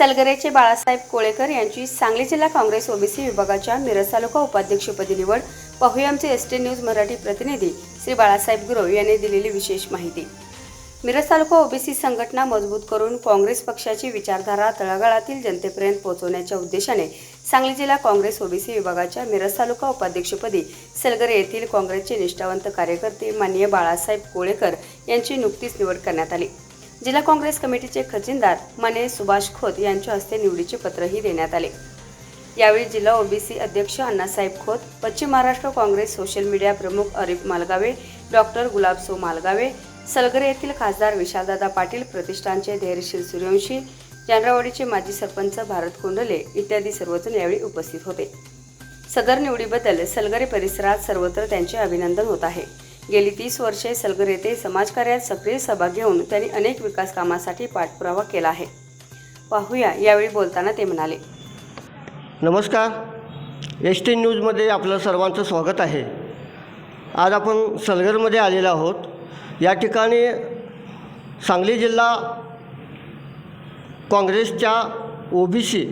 सलगरेचे बाळासाहेब कोळेकर यांची सांगली जिल्हा काँग्रेस ओबीसी विभागाच्या मिरज तालुका उपाध्यक्षपदी निवड. पाहूया आमचे एस टी न्यूज मराठी प्रतिनिधी श्री बाळासाहेब गुरव यांनी दिलेली विशेष माहिती. मिरज तालुका ओबीसी संघटना मजबूत करून काँग्रेस पक्षाची विचारधारा तळागाळातील जनतेपर्यंत पोहोचवण्याच्या उद्देशाने सांगली जिल्हा काँग्रेस ओबीसी विभागाच्या मिरज तालुका उपाध्यक्षपदी सलगरे येथील काँग्रेसचे निष्ठावंत कार्यकर्ते माननीय बाळासाहेब कोळेकर यांची नुकतीच निवड करण्यात आली. जिल्हा काँग्रेस कमिटीचे खजिनदार माने सुभाष खोत यांच्या हस्ते निवडीचे पत्रही देण्यात आले. यावेळी जिल्हा ओबीसी अध्यक्ष अण्णासाहेब खोत पश्चिम महाराष्ट्र काँग्रेस सोशल मीडिया प्रमुख अरिफ मालगावे डॉक्टर गुलाबसो मालगावे सलगरे येथील खासदार विशालदादा पाटील प्रतिष्ठानचे धैर्यशील सूर्यवंशी जानरावाडीचे माजी सरपंच भारत कोंडले इत्यादी सर्वजण यावेळी उपस्थित होते. सदर निवडीबद्दल सलगरे परिसरात सर्वत्र त्यांचे अभिनंदन होत आहे. गेली तीस वर्षे सलगर येथे समाजकार्यात सक्रिय सहभाग घेऊन त्यांनी अनेक विकास कामासाठी पाठपुरावा केला आहे. पाहूया यावेळी बोलताना ते म्हणाले. नमस्कार. एस टी न्यूजमध्ये आपलं सर्वांचं स्वागत आहे. आज आपण सलगरमध्ये आलेलो आहोत. या ठिकाणी सांगली जिल्हा काँग्रेसच्या ओबीसी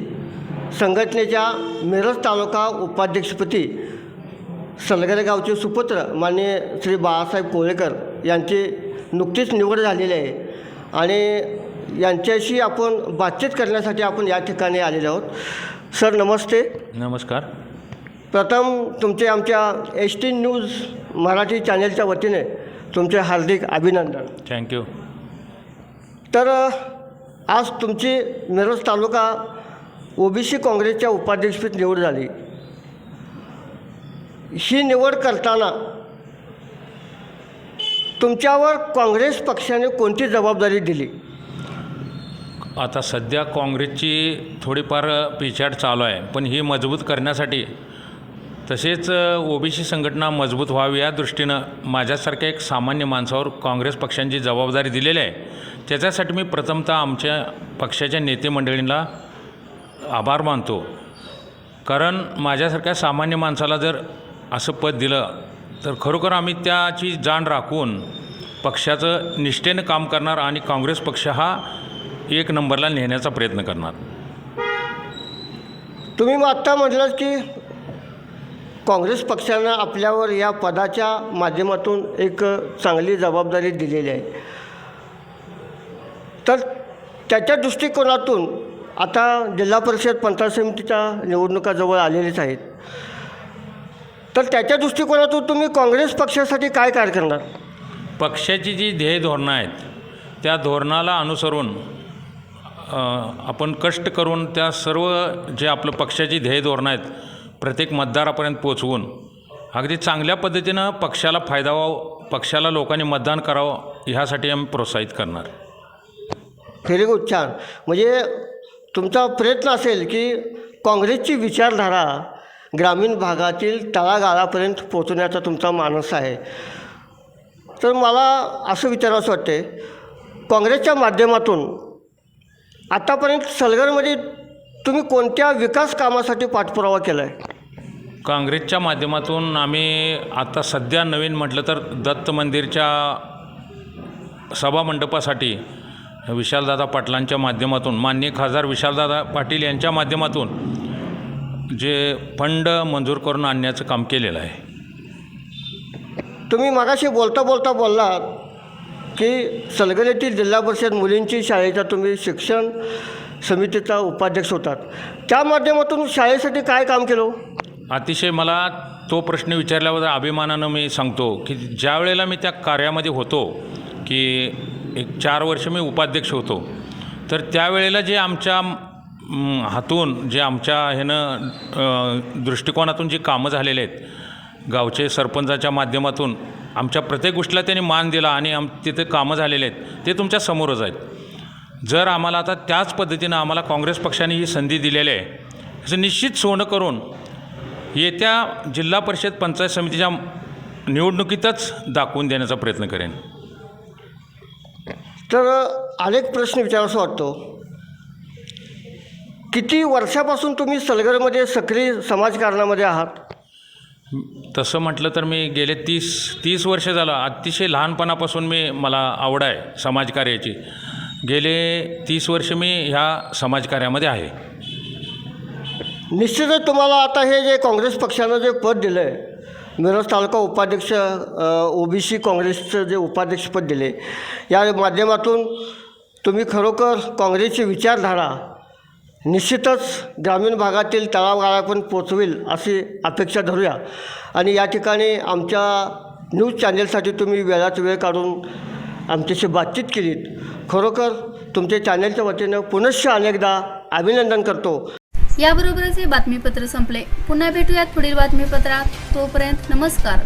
संघटनेच्या मिरज तालुका उपाध्यक्षपदी सलगर गावचे सुपुत्र माननीय श्री बाळासाहेब कोळेकर यांची नुकतीच निवड झालेली आहे. आणि यांच्याशी आपण बातचीत करण्यासाठी आपण या ठिकाणी आलेले आहोत. सर नमस्ते. नमस्कार. प्रथम तुमचे आमच्या एस टी न्यूज मराठी चॅनेलच्या वतीने तुमचे हार्दिक अभिनंदन. थँक्यू तर आज तुमची मिरज तालुका ओबीसी काँग्रेसच्या उपाध्यक्षपद निवड झाली. ही निवड करताना तुमच्यावर काँग्रेस पक्षाने कोणती जबाबदारी दिली? आता सध्या काँग्रेसची थोडीफार पिछाड चालू आहे पण ही मजबूत करण्यासाठी तसेच ओबीसी संघटना मजबूत व्हावी या दृष्टीनं माझ्यासारख्या एक सामान्य माणसावर काँग्रेस पक्षांची जबाबदारी दिलेली आहे. त्याच्यासाठी मी प्रथमतः आमच्या पक्षाच्या नेते मंडळींना आभार मानतो. कारण माझ्यासारख्या सामान्य माणसाला जर असं पद दिलं तर खरोखर आम्ही त्याची जाण राखून पक्षाचं निष्ठेनं काम करणार आणि काँग्रेस पक्ष हा एक नंबरला नेण्याचा प्रयत्न करणार. तुम्ही मग आत्ता म्हटलं की काँग्रेस पक्षानं आपल्यावर या पदाच्या माध्यमातून एक चांगली जबाबदारी दिलेली आहे. तर त्याच्या दृष्टिकोनातून आता जिल्हा परिषद पंचायत समितीच्या निवडणुका जवळ आलेल्याच आहेत. तर त्याच्या दृष्टिकोनातून तुम्ही काँग्रेस पक्षासाठी काय कार्य करणार? पक्षाची जी ध्येय धोरणं आहेत त्या धोरणाला अनुसरून आपण कष्ट करून त्या सर्व जे आपलं पक्षाची ध्येय धोरणं आहेत प्रत्येक मतदारापर्यंत पोचवून अगदी चांगल्या पद्धतीनं पक्षाला फायदा व्हावं पक्षाला लोकांनी मतदान करावं ह्यासाठी आम्ही प्रोत्साहित करणार. व्हेरी गुड छान. म्हणजे तुमचा प्रयत्न असेल की काँग्रेसची विचारधारा ग्रामीण भागातील तळागाळापर्यंत पोचवण्याचा तुमचा मानस आहे. तर मला असं विचारावंसं वाटते काँग्रेसच्या माध्यमातून आतापर्यंत सलगरमध्ये तुम्ही कोणत्या विकास कामासाठी पाठपुरावा केला आहे काँग्रेसच्या माध्यमातून आम्ही आता सध्या नवीन म्हटलं तर दत्त मंदिरच्या सभामंडपासाठी विशालदादा पाटलांच्या माध्यमातून माननीय खासदार विशालदादा पाटील यांच्या माध्यमातून जे फंड मंजूर करून आणण्याचं काम केलेलं आहे तुम्ही मागाशी बोलता बोलता बोललात की सलगर येथील जिल्हा परिषद मुलींची शाळेचा तुम्ही शिक्षण समितीचा उपाध्यक्ष होतात त्या माध्यमातून शाळेसाठी काय काम केलं? अतिशय मला तो प्रश्न विचारल्याबद्दल अभिमानानं मी सांगतो की ज्या वेळेला मी त्या कार्यामध्ये होतो की एक चार वर्ष मी उपाध्यक्ष होतो तर त्यावेळेला जे आमच्या हातून जे आमच्या ह्यानं दृष्टिकोनातून जी कामं झालेले आहेत गावचे सरपंचाच्या माध्यमातून आमच्या प्रत्येक गोष्टीला त्यांनी मान दिला आणि आम तिथे कामं झालेले आहेत ते तुमच्या समोरच आहेत. जर आम्हाला आता त्याच पद्धतीनं आम्हाला काँग्रेस पक्षाने ही संधी दिलेली आहे असं निश्चित सोनं करून येत्या जिल्हा परिषद पंचायत समितीच्या निवडणुकीतच दाखवून देण्याचा प्रयत्न करेन. तर अनेक प्रश्न विचारावासा वाटतो. किती वर्षापासून तुम्ही सलगरमध्ये सक्रिय समाजकारणामध्ये आहात? तसं म्हटलं तर मी गेले तीस तीस वर्ष झालं. अतिशय लहानपणापासून मी मला आवड आहे समाजकार्याची. गेले तीस वर्ष मी ह्या समाजकार्यामध्ये आहे. निश्चितच तुम्हाला आता हे जे काँग्रेस पक्षानं जे पद दिलं आहे मिरज तालुका उपाध्यक्ष ओबीसी काँग्रेसचं जे उपाध्यक्षपद दिले या माध्यमातून तुम्ही खरोखर काँग्रेसची विचारधारा निश्चितच ग्रामीण भागातील तळागाळापर्यंत पोचवेल अशी अपेक्षा धरूया. आणि या ठिकाणी आमच्या न्यूज चॅनेलसाठी तुम्ही वेळात वेळ काढून आमच्याशी बातचीत केलीत. खरोखर तुमच्या चॅनेलच्या वतीनं पुनश्च अनेकदा अभिनंदन करतो. याबरोबरच हे बातमीपत्र संपले. पुन्हा भेटूयात पुढील बातमीपत्रात. तोपर्यंत नमस्कार.